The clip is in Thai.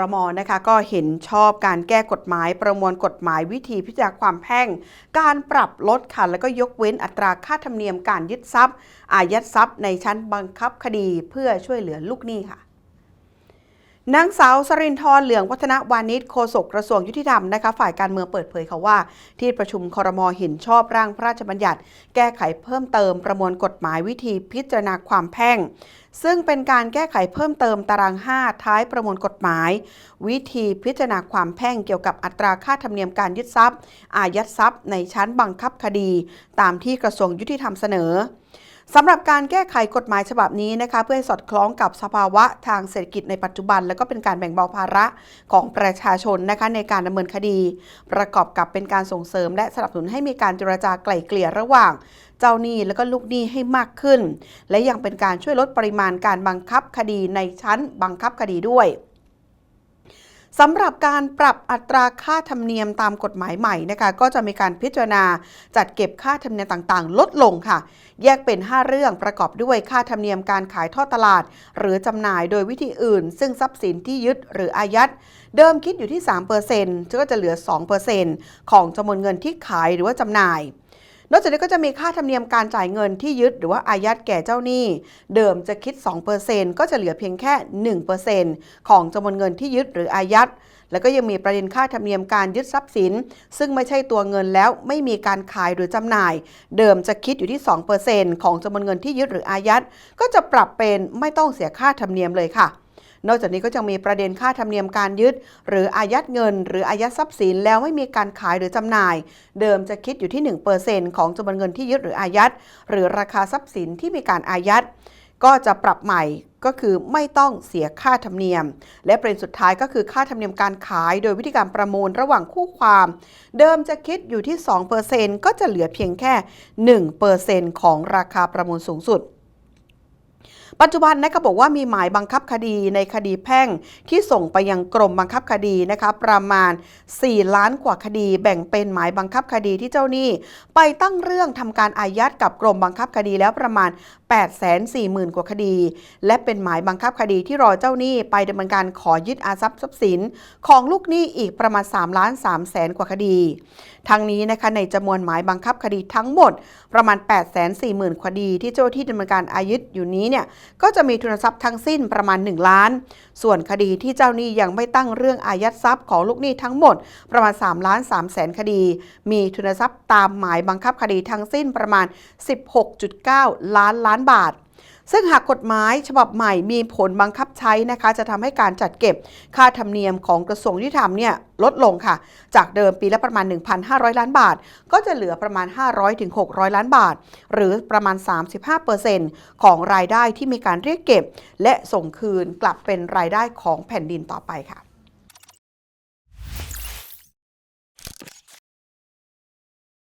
รมนะคะก็เห็นชอบการแก้กฎหมายประมวลกฎหมายวิธีพิจารณาความแพ่ง การปรับลดค่ะแล้วก็ยกเว้นอัตราค่าธรรมเนียมการยึดทรัพย์ อายัดทรัพย์ในชั้นบังคับคดีเพื่อช่วยเหลือลูกหนี้ค่ะ นางสาวสรินทร์เหลืองวัฒนวานิชโฆษกกระทรวงยุติธรรมนะคะฝ่ายการเมืองเปิดเผยค่ะว่า ที่ประชุมครมเห็นชอบร่างพระราชบัญญัติ แก้ไขเพิ่มเติมประมวลกฎหมายวิธีพิจารณาความแพ่ง ซึ่งเป็นการแก้ไขเพิ่มเติมตาราง 5 ท้ายประมวลกฎหมาย วิธีพิจารณาความแพ่งเกี่ยวกับอัตราค่าธรรมเนียมการยึดทรัพย์ อายัดทรัพย์ในชั้นบังคับคดี ตามที่กระทรวงยุติธรรมเสนอ สำหรับการแก้ไขกฎหมายฉบับนี้นะคะ เพื่อให้สอดคล้องกับสภาวะทางเศรษฐกิจในปัจจุบัน และก็เป็นการแบ่งเบาภาระของประชาชนนะคะในการดำเนินคดี ประกอบกับเป็นการส่งเสริม และสนับสนุนให้มีการเจรจาไกล่เกลี่ยระหว่าง เจ้าหนี้และก็ลูกหนี้ให้มากขึ้น และยังเป็นการช่วยลดปริมาณการบังคับคดีในชั้นบังคับคดีด้วย สำหรับการปรับอัตราค่าธรรมเนียมตามกฎหมายใหม่นะคะก็จะมีการพิจารณาจัดเก็บค่าธรรมเนียมต่างๆ ลดลงค่ะ แยกเป็น 5 เรื่องประกอบด้วยค่าธรรมเนียมการขายท่อตลาด หรือจำหน่ายโดยวิธีอื่น ซึ่งทรัพย์สินที่ยึดหรืออายัดเดิมคิดอยู่ที่ 3%ก็จะเหลือ 2%ของจำนวนเงินที่ขายหรือว่าจำหน่าย นอกจากนี้ก็จะมีค่าธรรมเนียมการจ่ายเงินที่ยึดหรือว่าอายัดแก่เจ้าหนี้ เดิมจะคิด 2%ก็จะเหลือเพียงแค่ 1%ของจำนวนเงินที่ยึดหรืออายัด แล้วก็ยังมีประเด็นค่าธรรมเนียมการยึดทรัพย์สิน ซึ่งไม่ใช่ตัวเงินแล้วไม่มีการขายหรือจำหน่าย เดิมจะคิดอยู่ที่ 2%ของจำนวนเงินที่ยึดหรืออายัด ก็จะปรับเป็นไม่ต้องเสียค่าธรรมเนียมเลยค่ะ นอกจากนี้ก็ยังมีประเด็นค่าธรรมเนียมการยึด หรืออายัดเงิน หรืออายัดทรัพย์สิน แล้วไม่มีการขายหรือจำหน่าย เดิมจะคิดอยู่ที่ 1%ของจำนวนเงินที่ยึดหรืออายัด หรือราคาทรัพย์สินที่มีการอายัดก็จะปรับใหม่ก็คือไม่ต้องเสียค่าธรรมเนียม และประเด็นสุดท้ายก็คือค่าธรรมเนียมการขาย โดยวิธีการประมูลระหว่างคู่ความ เดิมจะคิดอยู่ที่ 2%ก็จะเหลือเพียงแค่ 1%ของราคาประมูลสูงสุด ปัจจุบันนะคะบอกว่ามีหมายบังคับคดีในคดีแพ่งที่ส่งไปยังกรมบังคับคดีนะคะประมาณ 4 ล้านกว่าคดีแบ่งเป็นหมายบังคับคดีที่เจ้าหนี้ ไปตั้งเรื่องทำการอายัดกับกรมบังคับคดีแล้วประมาณ 840,000 กว่าคดี และเป็นหมายบังคับคดีที่รอเจ้าหนี้ ไปดำเนินการขอยึดอาทรัพย์ทรัพย์สิน ของลูกหนี้อีกประมาณ3ล้าน3แสนกว่าคดี ทั้งนี้นะคะในจำนวนหมายบังคับคดีทั้งหมดประมาณ 840,000 คดีที่เจ้าที่ดำเนินการอายัดอยู่นี้เนี่ยก็จะมีทุนทรัพย์ทั้งสิ้นประมาณ 1 ล้าน ส่วนคดีที่เจ้าหนี้ยังไม่ตั้งเรื่องอายัดทรัพย์ของลูกหนี้ทั้งหมด ประมาณ3ล้าน3แสนคดี มีทุนทรัพย์ตามหมายบังคับคดีทั้งสิ้นประมาณ 16.9 ล้านล้านบาท ซึ่งหากกฎหมายฉบับใหม่มีผลบังคับใช้นะคะ จะทำให้การจัดเก็บค่าธรรมเนียมของกระทรวงยุติธรรมเนี่ยลดลงค่ะ จากเดิมปีละประมาณ 1,500 ล้านบาท ก็จะเหลือประมาณ 500-600 ล้านบาท หรือประมาณ 35%ของรายได้ที่มีการเรียกเก็บ และส่งคืนกลับเป็นรายได้ของแผ่นดินต่อไปค่ะ